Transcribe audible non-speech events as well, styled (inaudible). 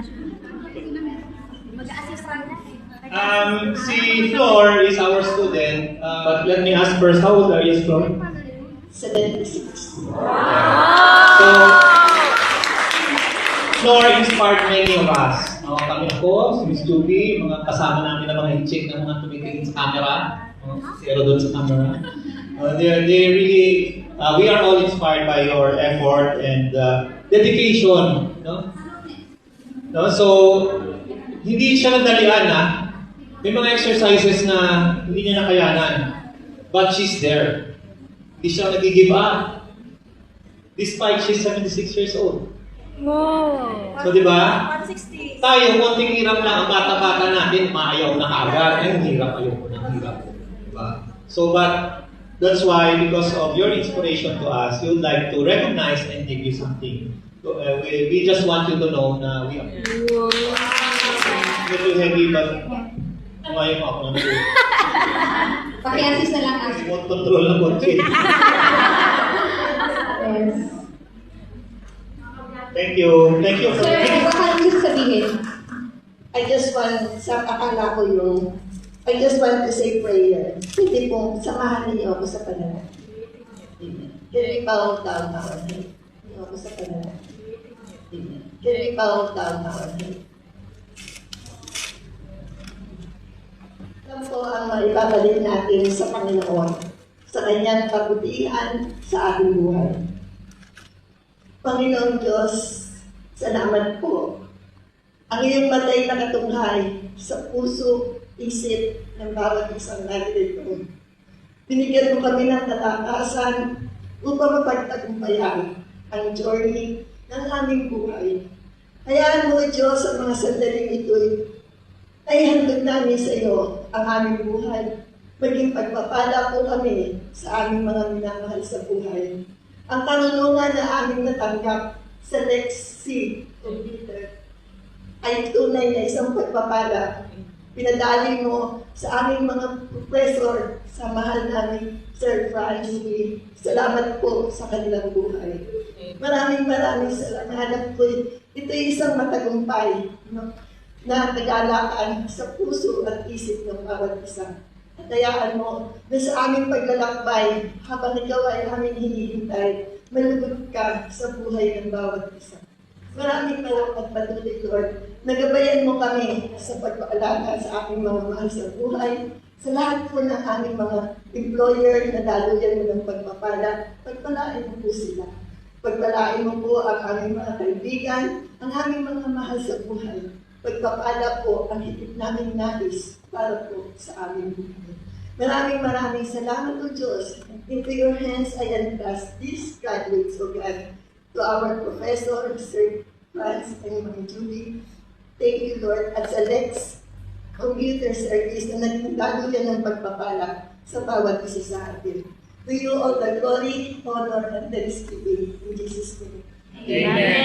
Na. Um, si Flor is our student. Uh, But let me ask first, how old are you, Storm? 76. So, Flor inspired many of us. No, kami ako, si Miss Juby, mga kasama namin na mga in-check ng mga tumitingin sa camera. No, zero doon sa camera. Uh, they, they really, uh, we are all inspired by your effort and uh, dedication. No? No, so, hindi siya nadalian na. May mga exercises na hindi niya nakayanan. But she's there. Hindi siya nag-give up. Despite she's 76 years old. So, di ba? 160. Tayo, konting hirap lang. Ang bata-bata natin, maayaw na agad. Ay, ang hirap, ayaw ko na, ang hirap. Diba? So, but that's why, because of your inspiration to us, we would like to recognize and give you something. Uh, we, we just want you to know na we are medyo heavy, but umayong ako ng (laughs) food. Paki-assist na lang ako. Remote control na konti. Yes. Thank you. Thank you for Sir, baka gusto sabihin? I just want, sa akala ko yung, I just want to say prayer. Hindi po, samahan niyo ako sa pananahit. Amen. Bow down our head? Niyo ako. Can we bow down our head? Alam ko ang maibabalik natin sa Panginoon, sa kanyang kabutihan sa ating buhay. Panginoon Diyos, salamat po ang iyong matay na katunghay sa puso, isip ng bawat isang narito. Binigyan mo kami ng kalakasan upang mapagtagumpayan ang journey ng aming buhay. Hayaan mo, Diyos, sa mga sandaling ito'y ay handog namin sa iyo ang aming buhay. Maging pagpapala po kami sa aming mga minamahal sa buhay. Ang karunungan na aming natanggap sa Lex C. Computer ay tunay na isang pagpapala. Pinadali mo sa aming mga professor, sa mahal namin Sir Franz Lee. Salamat po sa kanilang buhay. Maraming maraming salamat po. Ito ay isang matagumpay no, na nagalakan sa puso at isip ng bawat isa. At hayaan mo na sa aming paglalakbay, habang ikaw ay aming hinihintay, malugod ka sa buhay ng bawat isa. Maraming salamat patuloy, Lord. Nagabayan mo kami sa pagpaalaga sa aming mga mahal sa buhay, sa lahat po ng aming mga employer na daluyan mo ng pagpapala, pagpalain mo po sila. Pagpalain mo po ang aming mga kaibigan, ang aming mga mahal sa buhay. Pagpapala po ang higit naming nais para po sa aming buhay. Maraming maraming salamat, O Diyos. Into your hands I entrust these graduates, O God, to our professor, Sir Franz and Julie. Thank you, Lord, at sa Lex Computer Service na naging daluyan ng pagpapala sa bawat isa sa atin. To you all the glory, honor, and thanksgiving in Jesus' name. Amen. Thank